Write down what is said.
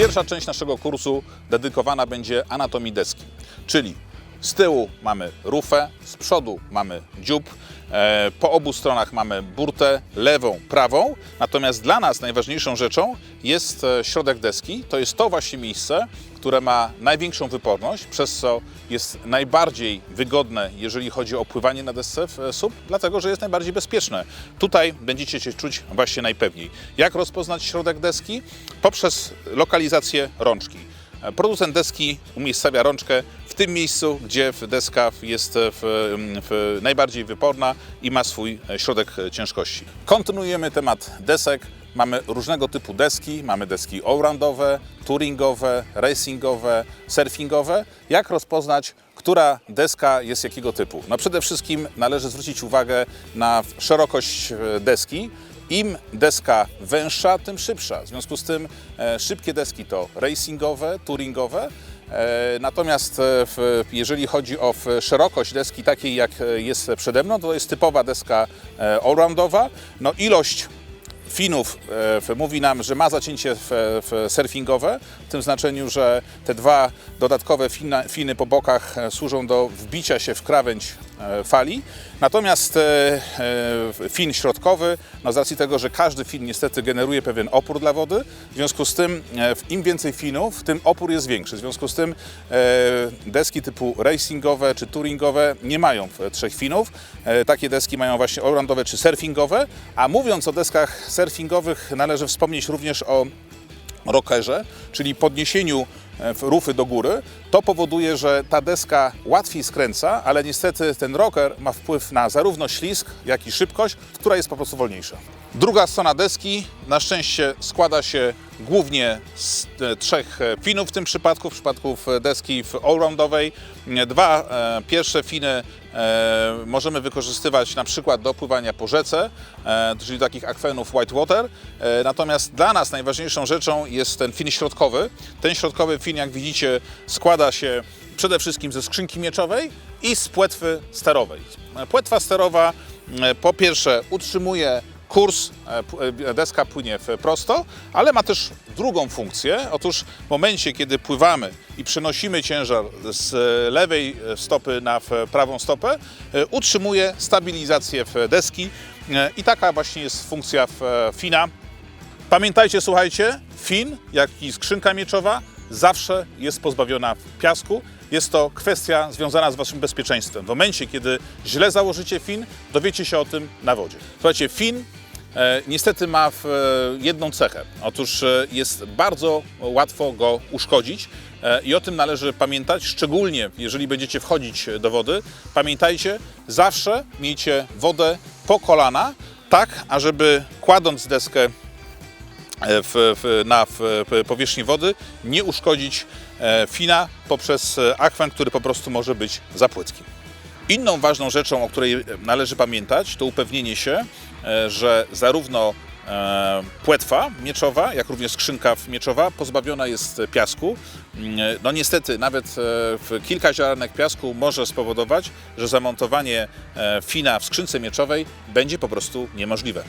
Pierwsza część naszego kursu dedykowana będzie anatomii deski, czyli z tyłu mamy rufę, z przodu mamy dziób, e, po obu stronach mamy burtę lewą, prawą. Natomiast dla nas najważniejszą rzeczą jest e, środek deski. To jest to właśnie miejsce, które ma największą wyporność, przez co jest najbardziej wygodne, jeżeli chodzi o pływanie na desce w e, SUP, dlatego że jest najbardziej bezpieczne. Tutaj będziecie się czuć właśnie najpewniej. Jak rozpoznać środek deski? Poprzez lokalizację rączki. E, Producent deski umiejscawia rączkę w tym miejscu, gdzie deska jest w, w najbardziej wyporna i ma swój e, środek e, ciężkości. Kontynuujemy temat desek. Mamy różnego typu deski. Mamy deski allroundowe, touringowe, racingowe, surfingowe. Jak rozpoznać, która deska jest jakiego typu? No przede wszystkim należy zwrócić uwagę na szerokość e, deski. Im deska węższa, tym szybsza. W związku z tym e, szybkie deski to racingowe, touringowe. E, Natomiast e, w, jeżeli chodzi o szerokość deski takiej jak e, jest przede mną, to jest typowa deska e, allroundowa. No ilość Finów e, mówi nam, że ma zacięcie surfingowe, w tym znaczeniu, że te dwa dodatkowe finy po bokach e, służą do wbicia się w krawędź fali. Natomiast e, e, fin środkowy, no z racji tego, że każdy fin niestety generuje pewien opór dla wody, w związku z tym e, im więcej finów, tym opór jest większy. W związku z tym e, deski typu racingowe czy touringowe nie mają e, trzech finów. E, Takie deski mają właśnie allroundowe czy surfingowe, a mówiąc o deskach surfingowych należy wspomnieć również o rockerze, czyli podniesieniu e, rufy do góry, to powoduje, że ta deska łatwiej skręca, ale niestety ten rocker ma wpływ na zarówno ślizg, jak i szybkość, która jest po prostu wolniejsza. Druga strona deski na szczęście składa się głównie z e, trzech e, finów w tym przypadku, w przypadku deski allroundowej. E, Dwa e, pierwsze finy e, możemy wykorzystywać na przykład do pływania po rzece, e, czyli takich akwenów whitewater. E, natomiast dla nas najważniejszą rzeczą jest ten fin środkowy. Ten środkowy fin, jak widzicie, składa się przede wszystkim ze skrzynki mieczowej i z płetwy sterowej. Płetwa sterowa e, po pierwsze utrzymuje kurs, e, e, deska płynie prosto, ale ma też drugą funkcję. Otóż w momencie, kiedy pływamy i przenosimy ciężar z lewej stopy na prawą stopę, utrzymuje stabilizację deski i taka właśnie jest funkcja fina. Pamiętajcie, słuchajcie, fin, jak i skrzynka mieczowa zawsze jest pozbawiona piasku. Jest to kwestia związana z waszym bezpieczeństwem. W momencie, kiedy źle założycie fin, dowiecie się o tym na wodzie. Słuchajcie, fin e, niestety ma w, e, jedną cechę. Otóż e, jest bardzo łatwo go uszkodzić e, i o tym należy pamiętać, szczególnie jeżeli będziecie wchodzić do wody. Pamiętajcie, zawsze miejcie wodę po kolana, tak, ażeby kładąc deskę w, w, na w, powierzchni wody, nie uszkodzić e, fina poprzez e, akwen, który po prostu może być za płytki. Inną ważną rzeczą, o której należy pamiętać, to upewnienie się, e, że zarówno e, płetwa mieczowa, jak również skrzynka mieczowa pozbawiona jest piasku. Mm, No niestety, nawet e, kilka ziarenek piasku może spowodować, że zamontowanie e, fina w skrzynce mieczowej będzie po prostu niemożliwe.